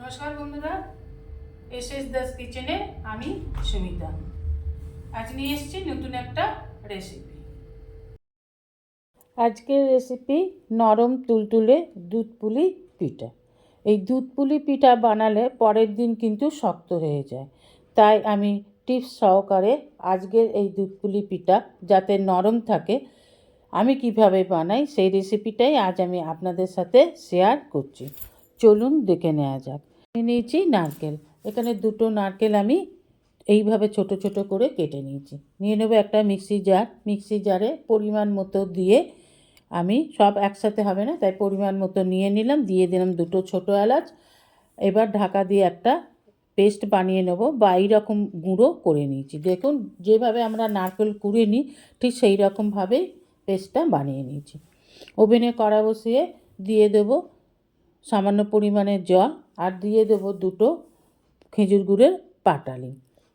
নমস্কার বন্ধুরা S S Das কিচেনে আমি সুমিতা। আজ নিয়ে এসেছি নতুন একটা রেসিপি আজকের রেসিপি নরম তুলতুলে দুধ পুলি পিঠা। এই দুধ পুলি পিঠা বানালে পরের দিন কিন্তু শক্ত হয়ে যায়। তাই আমি টিপস সহকারে আজকের এই দুধ পুলি পিঠা যাতে নরম থাকে, আমি কীভাবে বানাই সেই রেসিপিটাই আজ আমি আপনাদের সাথে শেয়ার করছি। চলুন দেখে নেওয়া যাক। নিয়েছি নারকেল। এখানে দুটো নারকেল আমি এইভাবে ছোট ছোট করে কেটে নিয়েছি। নিয়ে নেব একটা মিক্সি জার। মিক্সি জারে পরিমাণ মতো দিয়ে আমি সব একসাথে হবে না, তাই পরিমাণ মতো নিয়ে নিলাম, দিয়ে দিলাম দুটো ছোটো এলাচ। এবার ঢাকা দিয়ে একটা পেস্ট বানিয়ে নেব বা এইরকম গুঁড়ো করে নিয়েছি। দেখুন, যেভাবে আমরা নারকেল কুড়ে নিই, ঠিক সেই রকমভাবেই পেস্টটা বানিয়ে নিয়েছি। ওভেনে কড়া বসিয়ে দিয়ে দেবো সামান্য পরিমাণে জল আর দিয়ে দেবো দুটো খেজুর গুড়ের পাটালি।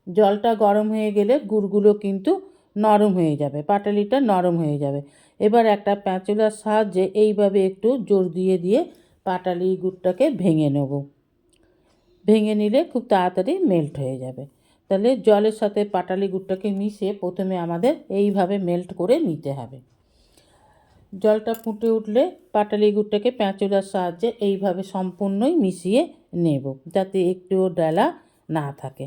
জলটা গরম হয়ে গেলে গুড়গুলো কিন্তু নরম হয়ে যাবে, পাটালিটা নরম হয়ে যাবে। এবার একটা প্যাঁচুলার সাহায্যে এইভাবে একটু জোর দিয়ে দিয়ে পাটালি গুড়টাকে ভেঙে নেব। ভেঙে নিলে খুব তাড়াতাড়ি মেল্ট হয়ে যাবে। তাহলে জলের সাথে পাটালি গুড়টাকে মিশিয়ে প্রথমে আমাদের এইভাবে মেল্ট করে নিতে হবে। জলটা ফুটে উঠলে পাটালি গুড়টাকে প্যাঁচুলার সাহায্যে এইভাবে সম্পূর্ণই মিশিয়ে নেব যাতে একটুও ডালা না থাকে।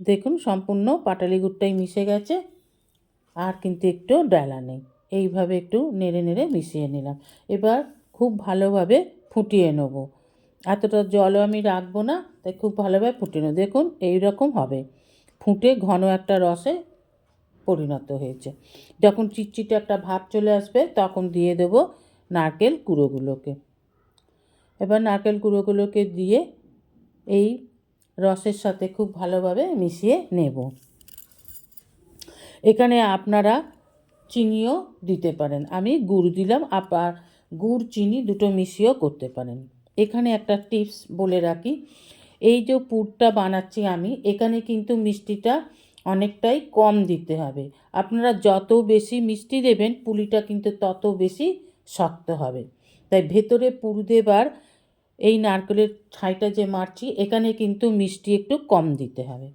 দেখুন, সম্পূর্ণ পাটালি গুড়টাই মিশে গেছে, আর কিন্তু একটু ডালা নেই। এইভাবে একটু নেড়ে নেড়ে মিশিয়ে নিলাম। এবার খুব ভালোভাবে ফুটিয়ে নেব। এতটা জলও আমি রাখব না, তাই খুব ভালোভাবে ফুটিয়ে নেব। দেখুন এই রকম হবে। ফুটে ঘন একটা রসে পরিণত হয়েছে। যখন চিটচিটে একটা ভাব চলে আসবে, তখন দিয়ে দেবো নারকেল কুড়োগুলোকে। এবার নারকেল কুড়োগুলোকে দিয়ে এই রসের সাথে খুব ভালোভাবে মিশিয়ে নেব। এখানে আপনারা চিনিও দিতে পারেন। আমি গুড় দিলাম আবার গুড়, চিনি দুটো মিশিয়েও করতে পারেন। এখানে একটা টিপস বলে রাখি, এই যে পুরটা বানাচ্ছি আমি, এখানে কিন্তু মিষ্টিটা অনেকটাই কম দিতে হবে। আপনারা যত বেশি মিষ্টি দেবেন, পুলিটা কিন্তু তত বেশি শক্ত হবে। তাই ভেতরে পুর দেবার এই নারকেলের ছাইটা যে মারছি, এখানে কিন্তু মিষ্টি একটু কম দিতে হবে।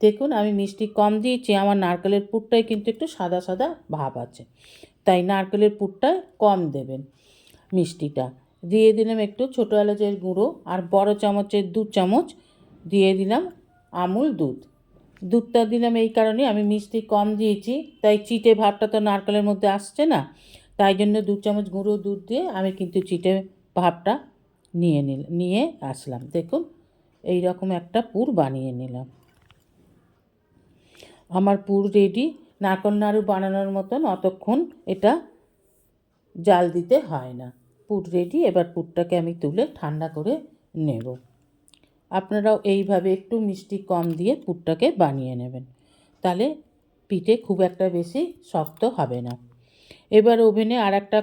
দেখুন, আমি মিষ্টি কম দিয়েছি, আমার নারকেলের পুরটায় কিন্তু একটু সাদা সাদা ভাব আছে। তাই নারকেলের পুরটা কম দেবেন মিষ্টিটা। দিয়ে দিলাম একটু ছোটো এলাচের গুঁড়ো আর বড় চামচের দু চামচ দিয়ে দিলাম আমুল দুধ। দুধটা দিলাম এই কারণে, আমি মিষ্টি কম দিয়েছি, তাই চিটে ভাবটা তো নারকেলের মধ্যে আসছে না, তাই জন্য দু চামচ গুঁড়ো দুধ দিয়ে আমি কিন্তু চিটে ভাবটা নিয়ে নিল, নিয়ে আসলাম। দেখুন, এই রকম একটা পুর বানিয়ে নিলাম। আমার পুর রেডি, নারকল নাড়ু বানানোর মতন, অতক্ষণ এটা জাল দিতে হয় না। পুর রেডি, এবার পুরটাকে আমি তুলে ঠান্ডা করে নেব। আপনারাও এইভাবে একটু মিষ্টি কম দিয়ে পুরটাকে বানিয়ে নেবেন। তাহলে পিঠে খুব একটা বেশি শক্ত হবে না। এবার ওভেনে আর একটা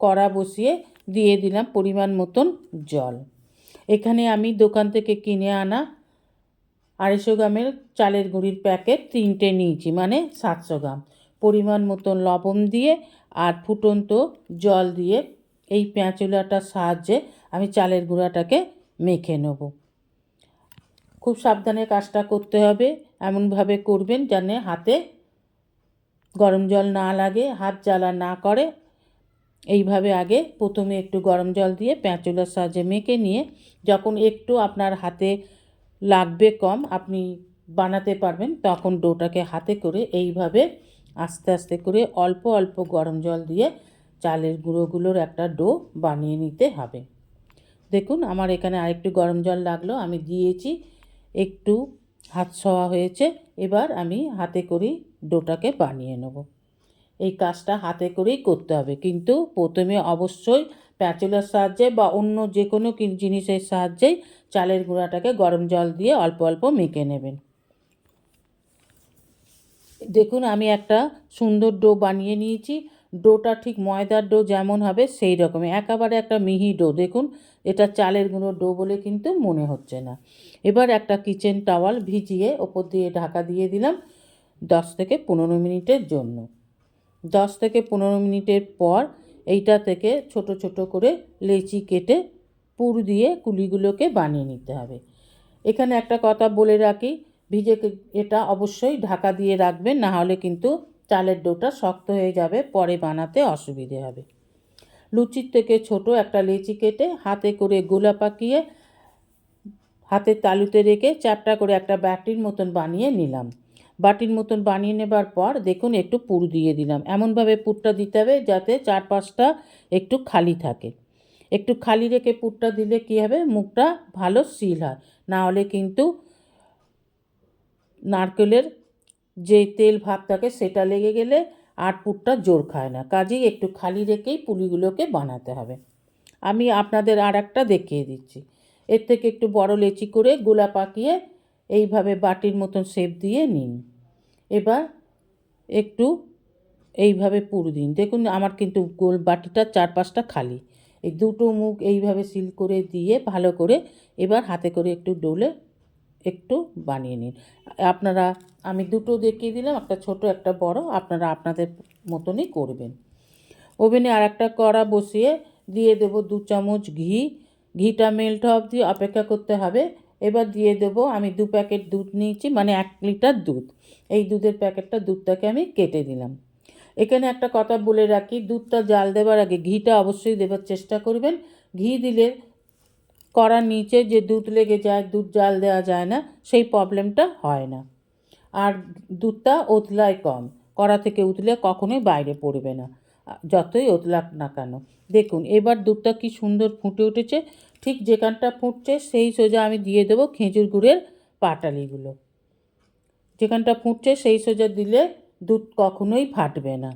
কড়া বসিয়ে দিয়ে দিলাম পরিমাণ মতন জল। এখানে আমি দোকান থেকে কিনে আনা আড়াইশো গ্রামের চালের গুঁড়ির প্যাকেট তিনটে নিয়েছি মানে সাতশো গ্রাম। পরিমাণ মতন লবণ দিয়ে আর ফুটন্ত জল দিয়ে এই পেঁচুলাটার সাহায্যে আমি চালের গুঁড়াটাকে মেখে নেব। খুব সাবধানে কাজটা করতে হবে, এমনভাবে করবেন যেন হাতে গরম জল না লাগে, হাত জ্বালা না করে। এইভাবে আগে প্রথমে একটু গরম জল দিয়ে পেঁচুলার সাহায্যে মেখে নিয়ে যখন একটু আপনার হাতে লাগবে কম আপনি বানাতে পারবেন, তখন ডোটাকে হাতে করে এইভাবে আস্তে আস্তে করে অল্প অল্প গরম জল দিয়ে চালের গুঁড়োগুলোর একটা ডো বানিয়ে নিতে হবে। দেখুন, আমার এখানে আরেকটু গরম জল লাগল, আমি দিয়েছি, একটু হাত ছোঁয়া হয়েছে, এবার আমি হাতে করেই ডোটাকে বানিয়ে নেব। এই কাজটা হাতে করেই করতে হবে, কিন্তু প্রথমে অবশ্যই প্যাচুলার সাহায্যে বা অন্য যে কোনো, জিনিসের সাহায্যেই চালের গুঁড়াটাকে গরম জল দিয়ে অল্প অল্প মেখে নেবেন। দেখুন, আমি একটা সুন্দর ডো বানিয়ে নিয়েছি ডোটা ঠিক ময়দার ডো যেমন হবে সেই রকমই। একেবারে একটা মিহি ডো। দেখুন, এটা চালের গুঁড়ো ডো বলে কিন্তু মনে হচ্ছে না। এবার একটা কিচেন টাওয়াল ভিজিয়ে ওপর দিয়ে ঢাকা দিয়ে দিলাম দশ থেকে পনেরো মিনিটের জন্য। দশ থেকে পনেরো মিনিটের পর এইটা থেকে ছোট ছোট করে লেচি কেটে পুর দিয়ে কুলিগুলোকে বানিয়ে নিতে হবে। এখানে একটা কথা বলে রাখি, ভিজে এটা অবশ্যই ঢাকা দিয়ে রাখবেন, না হলে কিন্তু চালের ডোটা শক্ত হয়ে যাবে, পরে বানাতে অসুবিধে হবে। লুচির থেকে ছোট একটা লেচি কেটে হাতে করে গোলা পাকিয়ে হাতের তালুতে রেখে চ্যাপটা করে একটা ব্যাটির মতন বানিয়ে নিলাম। বাটির মতন বানিয়ে নেবার পর দেখুন একটু পুর দিয়ে দিলাম। এমনভাবে পুরটা দিতে হবে যাতে চারপাশটা একটু খালি থাকে। একটু খালি রেখে পুরটা দিলে কী হবে? মুখটা ভালো সিল হয়। না হলে কিন্তু নারকেলের যে তেল ভাব থাকে সেটা লেগে গেলে আর জোর খায় না। কাজেই একটু খালি রেখেই পুলিগুলোকে বানাতে হবে। আমি আপনাদের আর একটা দেখিয়ে দিচ্ছি। এর থেকে একটু বড় লেচি করে গোলা পাকিয়ে এইভাবে বাটির মতন শেপ দিয়ে নিন। এবার একটু এইভাবে পুর দিন। দেখুন, আমার কিন্তু গোল বাটিটার চারপাশটা খালি। এই দুটো মুখ এইভাবে সিল করে দিয়ে ভালো করে এবার হাতে করে একটু ডোলে একটু বানিয়ে নিন। আপনারা, আমি দুটো দেখিয়ে দিলাম, একটা ছোট, একটা বড়, আপনারা আপনাদের মতনই করবেন। ওভেনে আর একটা কড়া বসিয়ে দিয়ে দেব দু চামচ ঘি। ঘিটা মেল্ট অবধি অপেক্ষা করতে হবে। এবার দিয়ে দেব আমি দু প্যাকেট দুধ নিয়েছি মানে এক লিটার দুধ। এই দুধের প্যাকেটটা দুধটাকে আমি কেটে দিলাম। এখানে একটা কথা বলে রাখি, দুধটা জাল দেওয়ার আগে ঘিটা অবশ্যই দেবার চেষ্টা করবেন। ঘি দিলে কড়ার নিচে যে দুধ লেগে যায়, দুধ জাল দেওয়া যায় না, সেই প্রবলেমটা হয় না। আর দুধটা ওতলায় কম। কড়া থেকে উতলে কখনোই বাইরে পড়বে না। যতই ওতলাক না কেন। দেখুন, এবার দুধটা কি সুন্দর ফুটে উঠেছে। ঠিক যেখানটা ফুটছে, সেই সোজা আমি দিয়ে দেবো খেজুর গুড়ের পাটালিগুলো। যেখানটা ফুটছে, সেই সোজা দিলে দুধ কখনোই ফাটবে না।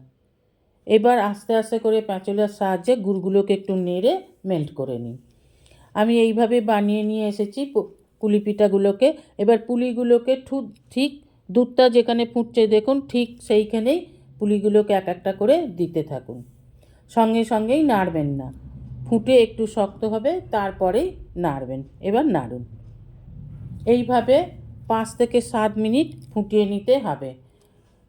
এবার আস্তে আস্তে করে প্যাঁচলার সাহায্যে গুড়গুলোকে একটু নেড়ে মেল্ট করে নিই। আমি এইভাবে বানিয়ে নিয়ে এসেছি পুলি পিঠাগুলোকে এবার পুলিগুলোকে ঠু, ঠিক দুধটা যেখানে ফুটছে দেখুন, ঠিক সেইখানেই পুলিগুলোকে এক একটা করে দিতে থাকুন। সঙ্গে সঙ্গেই নাড়বেন না। ফুটে একটু শক্ত হবে, তারপরেই নাড়বেন। এবার নাড়ুন। এইভাবে পাঁচ থেকে সাত মিনিট ফুটিয়ে নিতে হবে।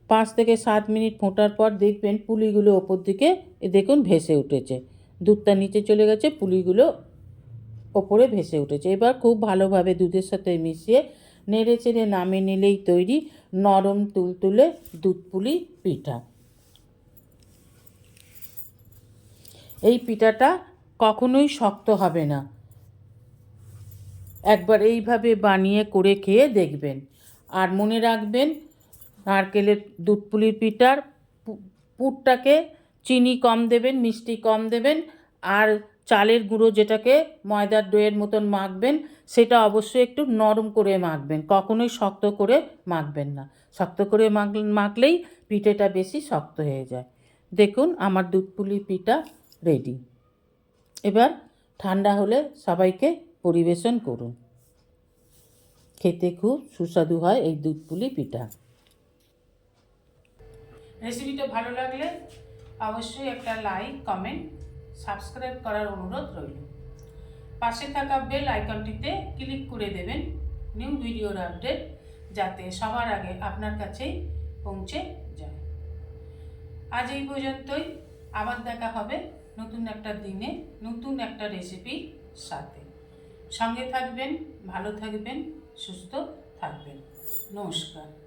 পাঁচ থেকে সাত মিনিট ফোটার পর দেখবেন পুলিগুলো ওপর দিকে দেখুন ভেসে উঠেছে। দুধটা নিচে চলে গেছে, পুলিগুলো ওপরে ভেসে উঠেছে। এবার খুব ভালোভাবে দুধের সাথে মিশিয়ে নেড়ে চেড়ে নামিয়ে নিলেই তৈরি নরম তুলতুলে দুধ পুলি পিঠা। এই পিঠাটা কখনোই শক্ত হবে না। একবার এইভাবে বানিয়ে করে খেয়ে দেখবেন। আর মনে রাখবেন, নারকেলের দুধ পুলির পিঠার পুরটাকে চিনি কম দেবেন, মিষ্টি কম দেবেন, আর চালের গুঁড়ো যেটাকে ময়দার ডোয়ের মতন মাখবেন, সেটা অবশ্যই একটু নরম করে মাখবেন, কখনোই শক্ত করে মাখবেন না। শক্ত করে মাখ, মাখলেই পিঠেটা বেশি শক্ত হয়ে যায়। দেখুন আমার দুধ পুলি পিঠা রেডি এবার ঠান্ডা হলে সবাইকে পরিবেশন করুন। খেতে খুব সুস্বাদু হয় এই দুধ পুলি পিঠা রেসিপিটা ভালো লাগলে অবশ্যই একটা লাইক কমেন্ট সাবস্ক্রাইব করার অনুরোধ রইল। পাশে থাকা বেল আইকনটিতে ক্লিক করে দেবেন নিউ ভিডিওর আপডেট যাতে সবার আগে আপনার কাছেই পৌঁছে যায়। আজ এই পর্যন্তই। আবার দেখা হবে নতুন একটা দিনে, নতুন একটা রেসিপির সাথে। সঙ্গে থাকবেন, ভালো থাকবেন, সুস্থ থাকবেন। নমস্কার।